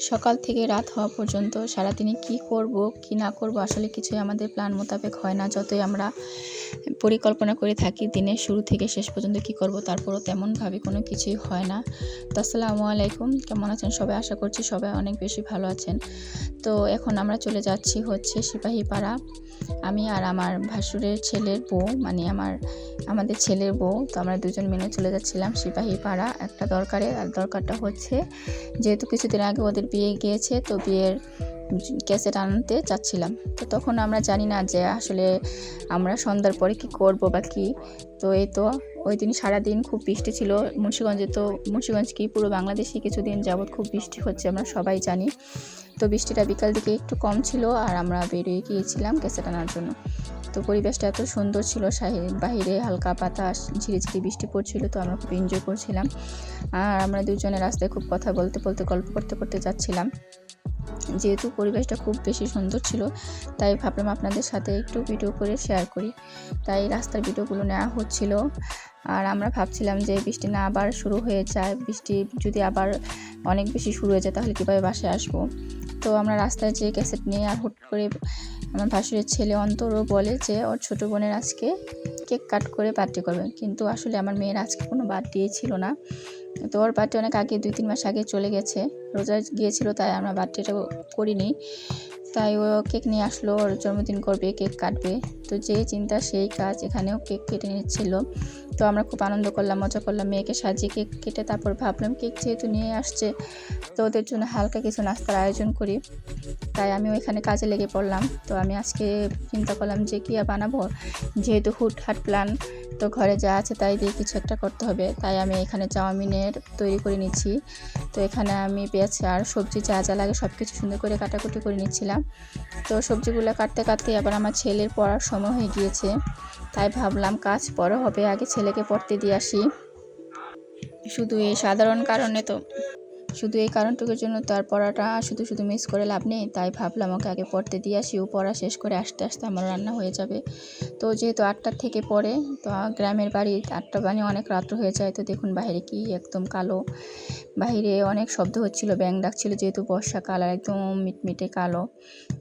সকাল থেকে রাত হওয়া পর্যন্ত সারাদিনে কি করব, কি না করব, আসলে কিছুই আমাদের প্ল্যান মোতাবেক হয় না। যতই আমরা পরিকল্পনা করে থাকি, দিনের শুরু থেকে শেষ পর্যন্ত কি করব তারপরও তেমনভাবে কোনো কিছুই হয় না। তো আসসালামু আলাইকুম, কেমন আছেন সবাই? আশা করছি সবাই অনেক বেশি ভালো আছেন। তো এখন আমরা চলে যাচ্ছি হচ্ছে সিপাহীপাড়া। আমি আর আমার ভাসুরের ছেলের বউ মানে আমার, আমাদের ছেলের বউ। তো আমরা দুজন মিলে চলে যাচ্ছিলাম সিপাহীপাড়া। একটা দরকারে, আর দরকারটা হচ্ছে, যেহেতু কিছুদিন আগে ওদের বিয়ে গিয়েছে, তো বিয়ের ক্যাসেট আনতে চাচ্ছিলাম। তো তখন আমরা জানি না যে আসলে আমরা সন্ধ্যার পরে কি করব বা কি। তো এই তো ওই দিন সারাদিন খুব বৃষ্টি ছিল। মুন্সিগঞ্জে তো, মুন্সিগঞ্জ কি পুরো বাংলাদেশে কিছুদিন যাবৎ খুব বৃষ্টি হচ্ছে আমরা সবাই জানি। তো বৃষ্টিটা বিকাল দিকে একটু কম ছিল আর আমরা বেরিয়ে গিয়েছিলাম ক্যাসেট আনার জন্য। তো পরিবেশটা এত সুন্দর ছিল বাহিরে হালকা বাতাস ঝিরিঝিরি বৃষ্টি পড়ছিল তো আমরা খুব এনজয় করছিলাম। আর আমরা দুজনে রাস্তায় খুব কথা বলতে বলতে, গল্প করতে করতে যাচ্ছিলাম। যেহেতু পরিবেশটা খুব বেশি সুন্দর ছিল, তাই ভাবলাম আপনাদের সাথে একটু ভিডিও করে শেয়ার করি। তাই রাস্তার ভিডিওগুলো নেওয়া হচ্ছিল। আর আমরা ভাবছিলাম যে বৃষ্টি না আবার শুরু হয়ে যায়, বৃষ্টি যদি আবার অনেক বেশি শুরু হয়ে যায় তাহলে কীভাবে বাসায় আসব? তো আমরা রাস্তায় যে ক্যাসেট নিয়ে আর হুট করে আমার ভাসুরের ছেলে অন্তরও বলে যে, ওর ছোটো বোনের আজকে কেক কাট করে বার্থডে করবে কিন্তু আসলে আমার মেয়ের আজকে কোনো বার্থডে ছিল না। তো ওর বার্থডে অনেক আগে, দুই, তিন মাস আগে চলে গেছে। রোজা গিয়েছিল, তাই আমরা বার্থডেটা করিনি। তাই ও কেক নিয়ে আসলো, ওর জন্মদিন করবে, কেক কাটবে। তো যে চিন্তা, সেই কাজ এখানেও কেক কেটে নিচ্ছিল। তো আমরা খুব আনন্দ করলাম, মজা করলাম, মেয়েকে সাজিয়ে কেক কেটে তারপর ভাবলাম কেক যেহেতু নিয়ে আসছে, তো ওদের জন্য হালকা কিছু নাস্তার আয়োজন করি। তাই আমি ওইখানে কাজে লেগে পড়লাম। তো আমি আজকে চিন্তা করলাম যে কী আর বানাবো? যেহেতু হুটহাট প্ল্যান, তো ঘরে যা আছে তাই দিয়ে কিছু একটা করতে হবে। তাই আমি এখানে চাউমিনের তৈরি করে নিচ্ছি। তো এখানে আমি পেঁয়াজ আর সবজি যা যা লাগে সব কিছু সুন্দর করে কাটাকুটি করে নিচ্ছিলাম। তো সবজিগুলো কাটতে কাটতে আবার আমার ছেলের পড়ার সময় হয়ে গিয়েছে। তাই ভাবলাম কাজ বড় হবে, আগে ছেলেকে পড়তে দিয়ে আসি। শুধু এই সাধারণ কারণে তো। শুধু এই কারণটুকুর জন্য তার পড়াটা শুধু শুধু মিস করে লাভ নেই, তাই ভাবলাম ওকে আগে পড়তে দিয়ে আসি। ও পড়া শেষ করে আসতে আসতে আমার রান্না হয়ে যাবে। তো যেহেতু আটটার থেকে পড়ে, তো গ্রামের বাড়ি আটটা বানি অনেক রাত্র হয়ে যায়। তো দেখুন বাইরে কি একদম কালো। বাইরে অনেক শব্দ হচ্ছিল, ব্যাং ডাকছিল, যেহেতু বর্ষাকাল আর একদম মিটমিটে কালো।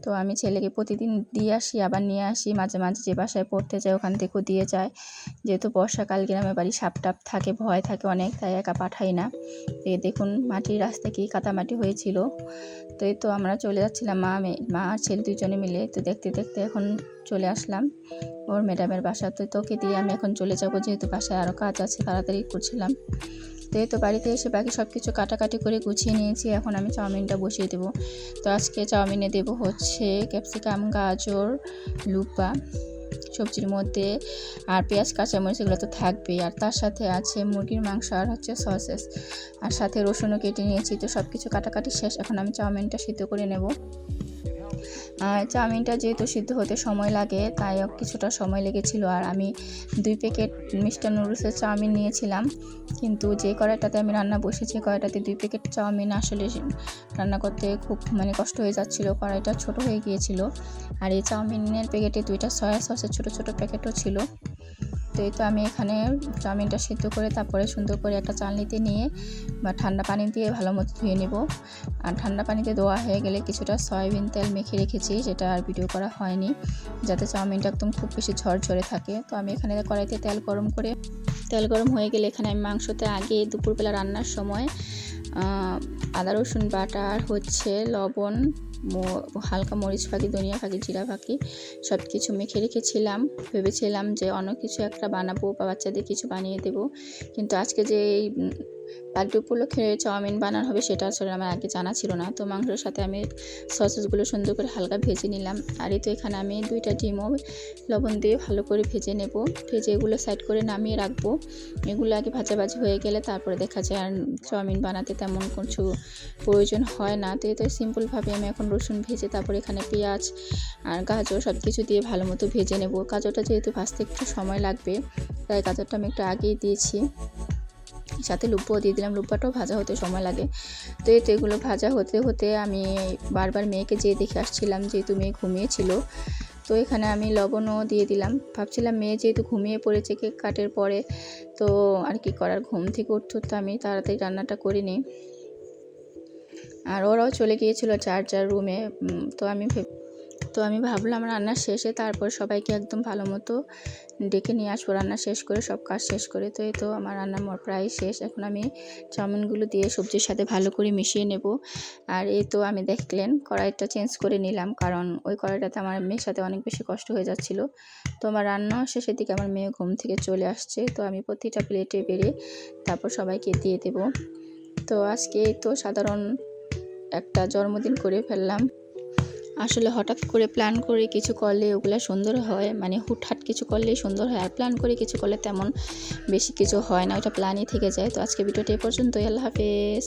তো আমি ছেলেকে প্রতিদিন দিয়ে আসি, আবার নিয়ে আসি। মাঝে মাঝে যে বাসায় পড়তে যায় ওখান থেকেও দিয়ে যায়। যেহেতু বর্ষাকাল, গ্রামের বাড়ি সাপ টাপ থাকে, ভয় থাকে অনেক, তাই একা পাঠাই না। দেখুন মাটির রাস্তা কি কাতামাটি হয়েছিল। তো এই তো আমরা চলে যাচ্ছিলাম মা মা আর ছেলে দুজনে মিলে। তো দেখতে দেখতে এখন চলে আসলাম ওর ম্যাডামের বাসা। তো তোকে দিয়ে আমি এখন চলে যাব যেহেতু বাসায় আরও কাজ আছে, তাড়াতাড়ি করছিলাম। তো এই তো বাড়িতে এসে বাকি সব কিছু কাটাকাটি করে গুছিয়ে নিয়েছি। এখন আমি চাউমিনটা বসিয়ে দেবো। তো আজকে চাউমিনে দেবো হচ্ছে ক্যাপসিকাম, গাজর, লুপা। সবজির মধ্যে আর পেঁয়াজ, কাঁচামরিচ এগুলো তো থাকবেই। আর তার সাথে আছে মুরগির মাংস আর হচ্ছে সসেস। আর সাথে রসুনও কেটে নিয়েছি, তো সব কিছু কাটাকাটি শেষ। এখন আমি চাউমিনটা সিদ্ধ করে নেব। চাউমিনটা যেহেতু সিদ্ধ হতে সময় লাগে, তাই কিছুটা সময় লেগেছিল। আর আমি দুই প্যাকেট মিস্টার নুডলসের চাউমিন নিয়েছিলাম। কিন্তু যে কড়াইটাতে আমি রান্না বসেছি কড়াইটাতে দুই প্যাকেট চাউমিন আসলে রান্না করতে খুব মানে কষ্ট হয়ে যাচ্ছিল। কড়াইটা ছোট হয়ে গিয়েছিল। আর এই চাউমিনের প্যাকেটে দুইটা সয়া সসের ছোটো ছোটো প্যাকেটও ছিল। তো এই তো আমি এখানে চাউমিনটা সিদ্ধ করে, তারপরে সুন্দর করে একটা চালনিতে নিয়ে বা ঠান্ডা পানি দিয়ে ভালো মতো ধুয়ে নেব। আর ঠান্ডা পানিতে ধোয়া হয়ে গেলে কিছুটা সয়াবিন তেল মেখে রেখেছি, যেটা আর ভিডিও করা হয়নি। যাতে চাউমিনটা একদম খুব বেশি ঝরঝরে থাকে। তো আমি এখানে কড়াইতে তেল গরম করে, তেল গরম হয়ে গেলে এখানে আমি মাংসতে আগে দুপুরবেলা রান্নার সময় আদা, রসুন, বাটা আর হচ্ছে লবণ হালকা মরিচ ফাঁকি, ধনিয়া ফাঁকি, জিরা ফাঁকি সব কিছু মেখে রেখেছিলাম। ভেবেছিলাম যে অন্য কিছু একটা বানাবো বা বাচ্চাদের কিছু বানিয়ে দেবো। কিন্তু আজকে যে এই বার্থডে উপলক্ষে চাউমিন বানানো হবে সেটা আসলে আমার আগে জানা ছিল না। তো মাংসের সাথে আমি সসেসগুলো সুন্দর করে হালকা ভেজে নিলাম। আর এই তো এখানে আমি দুইটা ডিমও লবণ দিয়ে ভালো করে ভেজে নেব। ভেজে এগুলো সাইড করে নামিয়ে রাখব। এগুলো আগে ভাজাভাজি হয়ে গেলে তারপরে দেখা যায় আর চাউমিন বানাতে তেমন কিছু প্রয়োজন হয় না। তো এতে সিম্পলভাবে আমি এখন রসুন ভেজে তারপরে এখানে পেঁয়াজ আর গাজর সব কিছু দিয়ে ভালো মতো ভেজে নেব। গাজরটা যেহেতু ভাজতে একটু সময় লাগবে, তাই গাজরটা আমি একটু আগেই দিয়েছি। সাথে লুপ্পও দিয়ে দিলাম। লুপ্পাটাও ভাজা হতে সময় লাগে। তো এই তো এগুলো ভাজা হতে হতে আমি বারবার মেয়েকে যেয়ে দেখে আসছিলাম যেহেতু মেয়ে ঘুমিয়েছিল তো এখানে আমি লবণও দিয়ে দিলাম। ভাবছিলাম মেয়ে যেহেতু ঘুমিয়ে পড়েছে কেক কাটের পরে, তো আর কি করার? ঘুম থেকে উঠতে উঠতে আমি তাড়াতাড়ি রান্নাটা করে নিই আর ওরাও চলে গিয়েছিল যার যার রুমে। তো আমি তো আমি ভাবলাম রান্না শেষে তারপর সবাইকে একদম ভালো মতো ডেকে নিয়ে আসব। রান্না শেষ করে সব কাজ শেষ করে তো এই তো আমার রান্না প্রায় শেষ। এখন আমি চাউমিনগুলো দিয়ে সবজির সাথে ভালো করে মিশিয়ে নেব। আর এই তো আমি দেখলেন কড়াইটা চেঞ্জ করে নিলাম কারণ ওই কড়াইটাতে আমার মেয়ের সাথে অনেক বেশি কষ্ট হয়ে যাচ্ছিল। তো আমার রান্না শেষের দিকে আমার মেয়ে ঘুম থেকে চলে আসছে। তো আমি প্রতিটা প্লেটে বেড়ে তারপর সবাইকে দিয়ে দেব। তো আজকে তো সাধারণ একটা জন্মদিন করে ফেললাম। আসলে হঠাৎ করে প্ল্যান করে কিছু করলে ওগুলো সুন্দর হয়। মানে হুটহাট কিছু করলেই সুন্দর হয়, আর প্ল্যান করে কিছু করলে তেমন বেশি কিছু হয় না ওটা প্ল্যানই থেকে যায়। তো আজকে ভিডিওটা এ পর্যন্তই, আল্লাহ হাফেজ।